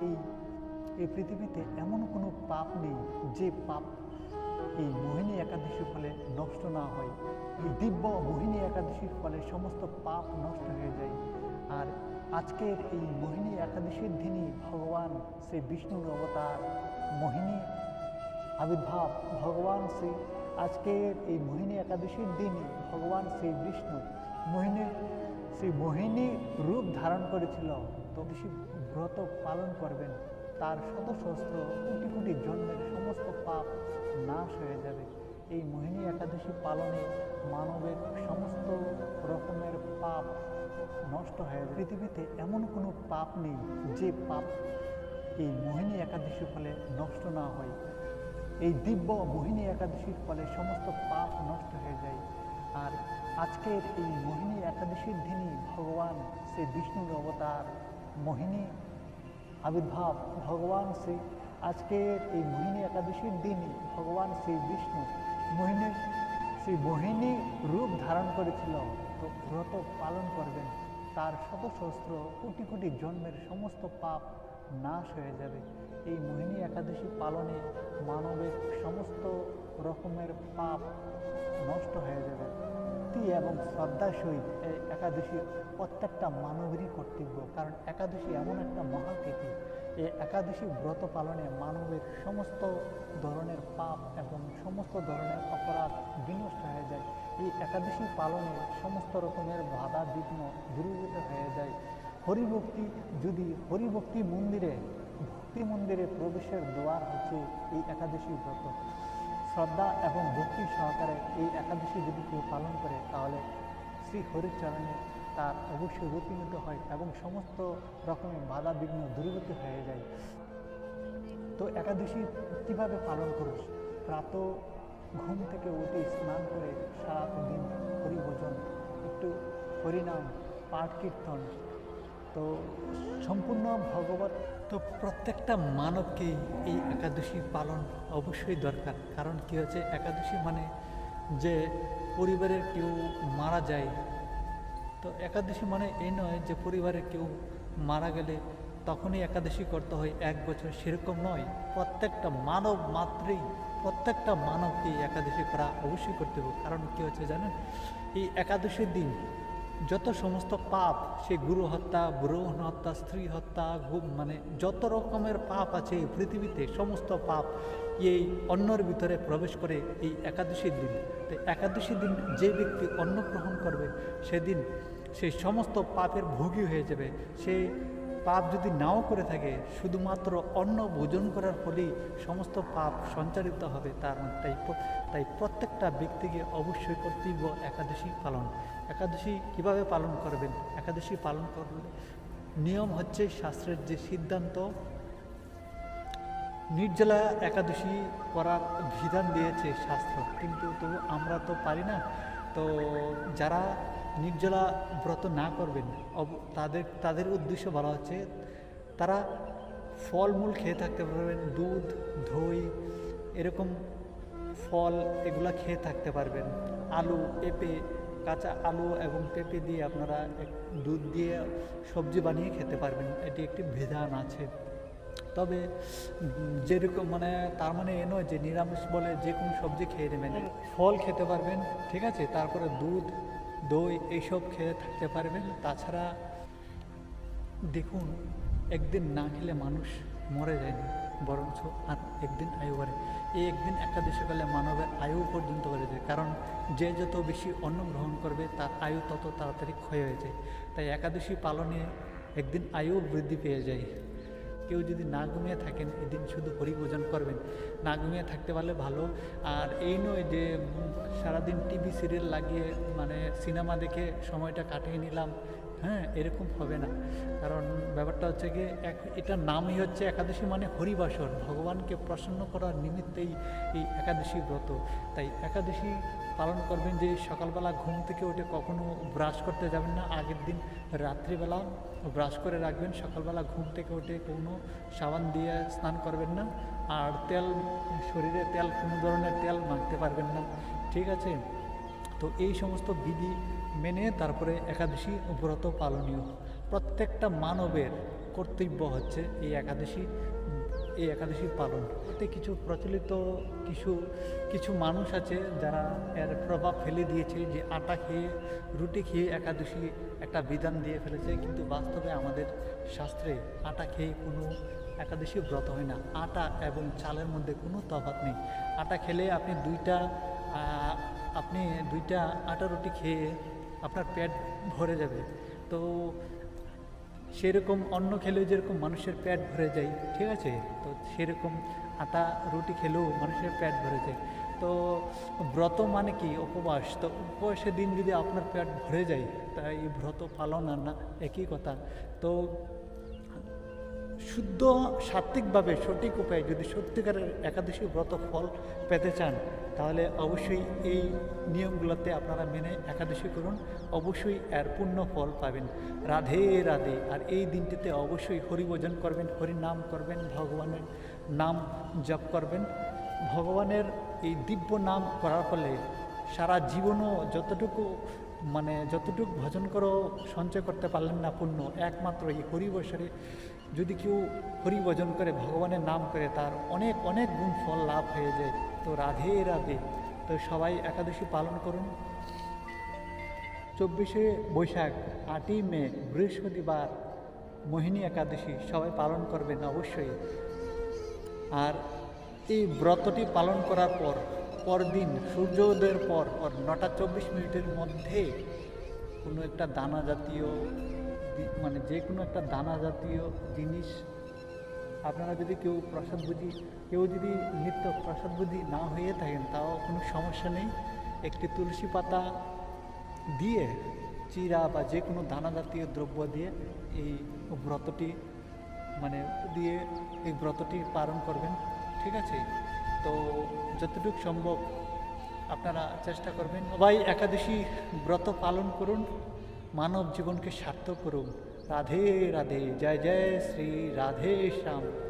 এই এই পৃথিবীতে এমন কোনো পাপ নেই যে পাপ এই মোহিনী একাদশীর ফলে নষ্ট না হয়। এই দিব্য মোহিনী একাদশীর ফলে সমস্ত পাপ নষ্ট হয়ে যায়। আর আজকের এই মোহিনী একাদশীর দিনই ভগবান শ্রী বিষ্ণুর অবতার মোহিনী আবির্ভাব। ভগবান শ্রী, আজকের এই মোহিনী একাদশীর দিনই ভগবান শ্রী বিষ্ণু মোহিনী শ্রী মোহিনী রূপ ধারণ করেছিল, তো বেশি ব্রত পালন করবেন, তার শত সহস্র কোটি কোটি জন্মের সমস্ত পাপ নাশ হয়ে যাবে। এই মোহিনী একাদশী পালনে মানবের সমস্ত রকমের পাপ নষ্ট হয়ে পৃথিবীতে এমন কোনো পাপ নেই যে পাপ এই মোহিনী একাদশীর ফলে নষ্ট না হয়। এই দিব্য মোহিনী একাদশীর ফলে সমস্ত পাপ নষ্ট হয়ে যায়। আর আজকের এই মোহিনী একাদশীর দিনই ভগবান শ্রী বিষ্ণুর অবতার মোহিনী আবির্ভাব। ভগবান শ্রী, আজকের এই মোহিনী একাদশীর দিনই ভগবান শ্রী বিষ্ণু মোহিনী, শ্রী মোহিনী রূপ ধারণ করেছিল। তো ব্রত পালন করবেন, তার শত সহস্র কোটি কোটি জন্মের সমস্ত পাপ নাশ হয়ে যাবে। এই মোহিনী একাদশী পালনে মানবের সমস্ত রকমের পাপ নষ্ট হয়ে যাবে। ভক্তি এবং শ্রদ্ধার সহিত একাদশী প্রত্যেকটা মানবেরই কর্তব্য। কারণ একাদশী এমন একটা মহাকৃতি এই একাদশী ব্রত পালনে মানবের সমস্ত ধরনের পাপ এবং সমস্ত ধরনের অপরাধ বিনষ্ট হয়ে যায়। এই একাদশী পালনে সমস্ত রকমের বাধা বিঘ্ন দূরীভূত হয়ে যায়। হরিভক্তি, যদি হরিভক্তি মন্দিরে, ভক্তি মন্দিরে প্রবেশের দ্বার হচ্ছে এই একাদশী ব্রত। শ্রদ্ধা এবং ভক্তি সহকারে এই একাদশী যদি কেউ পালন করে, তাহলে শ্রী হরিচরণে তার অবশ্যই রূপিনীত হয় এবং সমস্ত রকমের বাধা বিঘ্ন দূরীভূত হয়ে যায়। তো একাদশী কীভাবে পালন করব? প্রাত ঘুম থেকে উঠে স্নান করে সারাদিন হরিভোজন, একটু হরিনাম, পাঠ কীর্তন। তো সম্পূর্ণ ভগবত তো প্রত্যেকটা মানবকেই এই একাদশী পালন অবশ্যই দরকার। কারণ কি হচ্ছে, একাদশী মানে যে পরিবারের কেউ মারা যায়, তো একাদশী মানে এই নয় যে পরিবারের কেউ মারা গেলে তখনই একাদশী করতে হয়, এক বছর সেরকম নয়। প্রত্যেকটা মানব মাত্রেই, প্রত্যেকটা মানবকে একাদশী করা অবশ্যই করতে হবে। কারণ কী হচ্ছে জানেন, এই একাদশীর দিন যত সমস্ত পাপ, সে গুরু হত্যা ব্রহ্ণ হত্যা, স্ত্রী হত্যা মানে যত রকমের পাপ আছে এই পৃথিবীতে, সমস্ত পাপ এই অন্নর ভিতরে প্রবেশ করে এই একাদশীর দিন। তো একাদশী দিন যে ব্যক্তি অন্ন গ্রহণ করবে, সেদিন সেই সমস্ত পাপের ভোগী হয়ে যাবে। সে পাপ যদি নাও করে থাকে, শুধুমাত্র অন্ন ভোজন করার ফলেই সমস্ত পাপ সঞ্চারিত হবে। তার মধ্যে। তাই তাই প্রত্যেকটা ব্যক্তিকে অবশ্যই কর্তব্য একাদশী পালন। একাদশী কীভাবে পালন করবেন? একাদশী পালন করলে নিয়ম হচ্ছে শাস্ত্রের যে সিদ্ধান্ত, নির্জলা একাদশী করার বিধান দিয়েছে শাস্ত্র। কিন্তু তবু আমরা তো পারি না। তো যারা নির্জলা ব্রত না করবেন। তাদের তাদের উদ্দেশ্য বলা হচ্ছে, তারা ফলমূল খেয়ে থাকতে পারবেন, দুধ, দই, এরকম ফল এগুলা খেয়ে থাকতে পারবেন। আলু, পেঁপে, কাঁচা আলু এবং পেঁপে দিয়ে আপনারা দুধ দিয়ে সবজি বানিয়ে খেতে পারবেন। এটি একটি বিধান আছে। তবে যেরকম মানে তার মানে এ নয় যে নিরামিষ বলে যে কোনো সবজি খেয়ে নেবেন। ফল খেতে পারবেন, ঠিক আছে? তারপরে দুধ দই এইসব খেয়ে থাকতে পারবেন। তাছাড়া দেখুন, একদিন না খেলে মানুষ মরে যায় না, বরঞ্চ আর একদিন আয়ু বাড়ে। এই একদিন একাদশী কালে মানবের আয়ু পর্যন্ত বেড়ে যায়, কারণ যে যত বেশি অন্ন গ্রহণ করবে, তার আয়ু তত তাড়াতাড়ি ক্ষয় হয়ে যায়। তাই একাদশী পালনে একদিন আয়ু বৃদ্ধি পেয়ে যায়। কেউ যদি না ঘুমিয়ে থাকেন, এদিন শুধু হরিভোজন করবেন। না ঘুমিয়ে থাকতে পারলে ভালো। আর এই নয় যে, সারাদিন টিভি, সিরিয়াল লাগিয়ে মানে সিনেমা দেখে সময়টা কাটিয়ে নিলাম। হ্যাঁ এরকম হবে না। কারণ ব্যাপারটা হচ্ছে গিয়ে এক এটার নামই হচ্ছে একাদশী মানে হরিবাসর ভগবানকে প্রসন্ন করার নিমিত্তেই এই একাদশী ব্রত। তাই একাদশী পালন করবেন যে সকালবেলা ঘুম থেকে উঠে কখনো ব্রাশ করতে যাবেন না। আগের দিন রাত্রিবেলা ব্রাশ করে রাখবেন। সকালবেলা ঘুম থেকে উঠে কোনো সাবান দিয়ে স্নান করবেন না। আর তেল, শরীরে তেল, কোনো ধরনের তেল মাখতে পারবেন না। ঠিক আছে? তো এই সমস্ত বিধি মেনে তারপরে একাদশী ব্রত পালনীয়। প্রত্যেকটা মানবের কর্তব্য হচ্ছে এই একাদশী এই একাদশী পালন। এতে কিছু প্রচলিত কিছু কিছু মানুষ আছে যারা এর প্রভাব ফেলে দিয়েছে যে আটা খেয়ে, রুটি খেয়ে একাদশী একটা বিধান দিয়ে ফেলেছে। কিন্তু বাস্তবে আমাদের শাস্ত্রে আটা খেয়ে কোনো একাদশী ব্রত হয় না। আটা এবং চালের মধ্যে কোনো তফাৎ নেই। আটা খেলে আপনি দুইটা আপনি দুইটা আটা রুটি খেয়ে আপনার পেট ভরে যাবে। তো সেরকম অন্ন খেলেও যেরকম মানুষের পেট ভরে যায়, ঠিক আছে? তো সেরকম আটা, রুটি খেলেও মানুষের পেট ভরে যায়। তো ব্রত মানে কি? উপবাস। তো উপবাসের দিন যদি আপনার পেট ভরে যায় তা এই ব্রত পালন আর না, একই কথা। তো শুদ্ধ সাত্ত্বিকভাবে সঠিক উপায়ে যদি সত্যিকারের একাদশী ব্রত ফল পেতে চান তাহলে অবশ্যই এই নিয়মগুলোতে আপনারা মেনে একাদশী করুন। অবশ্যই এর পূর্ণ ফল পাবেন। রাধে রাধে। আর এই দিনটিতে অবশ্যই হরিভোজন করবেন হরি নাম করবেন, ভগবানের নাম জপ করবেন। ভগবানের এই দিব্য নাম করার ফলে সারা জীবনও যতটুকু মানে যতটুকু ভজন করো, সঞ্চয় করতে পারলেন না পুণ্য একমাত্র এই হরিবসরে যদি কেউ হরি ভজন করে, ভগবানের নাম করে, তার অনেক অনেক গুণ ফল লাভ হয়ে যায়। তো রাধে রাধে। তো সবাই একাদশী পালন করুন। চব্বিশে বৈশাখ, আটই মে, বৃহস্পতিবার, মোহিনী একাদশী সবাই পালন করবেন অবশ্যই। আর এই ব্রতটি পালন করার পর, পরদিন, সূর্যোদয়ের পর নটা চব্বিশ মিনিটের মধ্যে কোনো একটা দানা জাতীয় মানে যে কোনো একটা দানা জাতীয় জিনিস, আপনারা যদি কেউ প্রসাদ বুঝি, কেউ যদি নিত্য প্রসাদ বুঝি না হয়ে থাকেন, তাও কোনো সমস্যা নেই। একটি তুলসী পাতা দিয়ে চিরা বা যে কোনো দানা জাতীয় দ্রব্য দিয়ে এই ব্রতটি মানে দিয়ে এই ব্রতটি পালন করবেন, ঠিক আছে? তো যতটুকু সম্ভব আপনারা চেষ্টা করবেন। সবাই একাদশী ব্রত পালন করুন। মানব জীবনকে সার্থক করুন। রাধে রাধে জয় জয় শ্রী রাধে শ্যাম।